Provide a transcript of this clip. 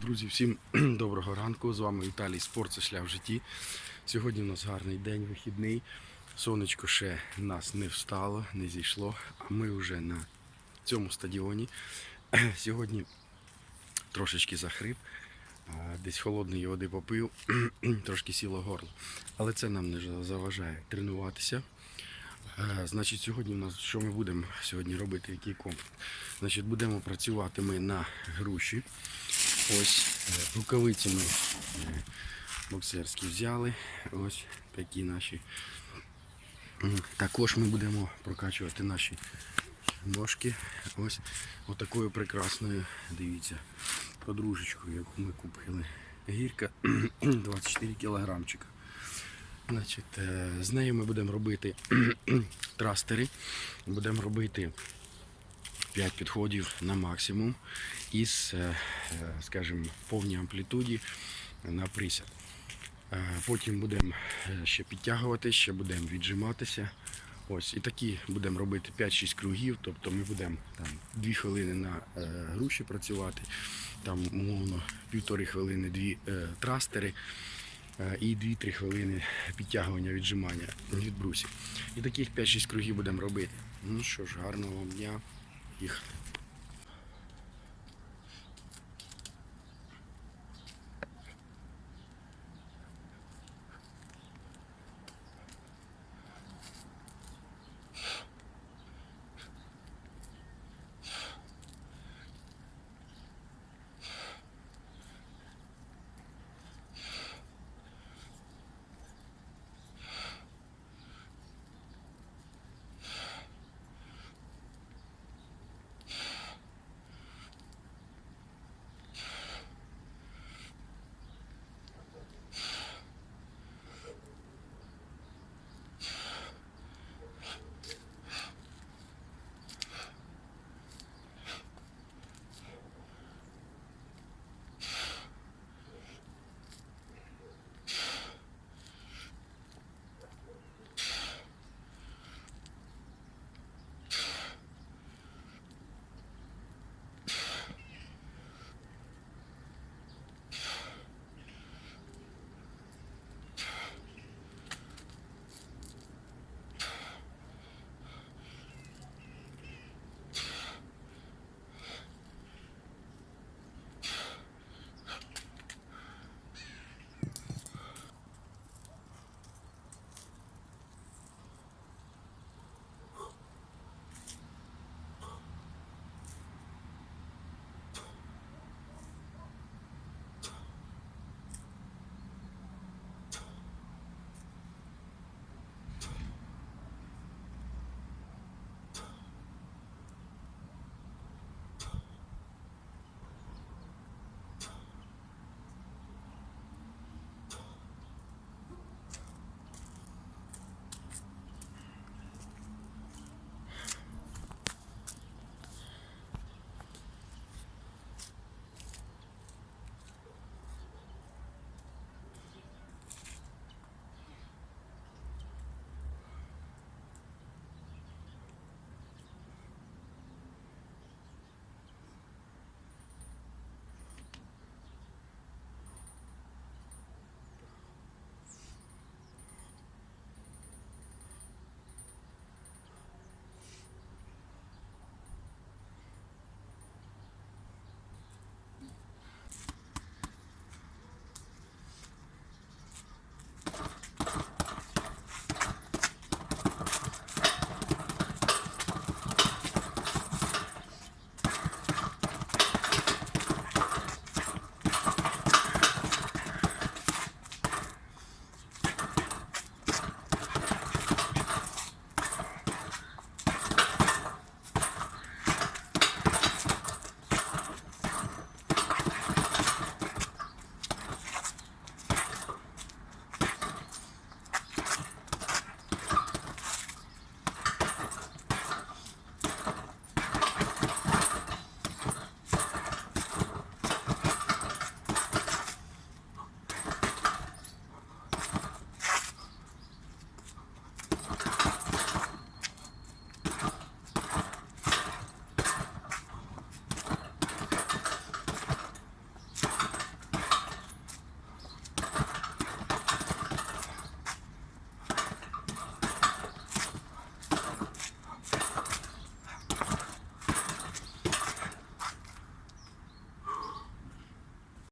Друзі, всім доброго ранку. З вами Віталій Спорт це шлях в житті. Сьогодні у нас гарний день, вихідний. Сонечко ще нас не встало, не зійшло, а ми вже на цьому стадіоні. Сьогодні трошечки захрип, десь холодної води попив, трошки сіло горло. Але це нам не заважає тренуватися. Значить, сьогодні у нас що ми будемо сьогодні робити, який комплекс? Значить, будемо працювати ми на груші. Ось е, рукавиці ми е, боксерські взяли. Ось такі наші. Також ми будемо прокачувати наші ножки. Ось отакою прекрасною, дивіться, подружечкою, яку ми купили. Гірка 24 кілограмчика. Значить, е, з нею ми будемо робити трастери, будемо робити 5 підходів на максимум із, е, скажімо, повній амплітуді на присяд. Е, Потім будемо е, ще підтягувати, ще будемо віджиматися. Ось, і такі будемо робити 5-6 кругів, тобто ми будемо там 2 хвилини на е, груші працювати, там умовно півтори хвилини дві е, трастери е, і 2-3 хвилини підтягування, віджимання від брусів. І таких 5-6 кругів будемо робити. Ну що ж, гарного вам дня, Їхали.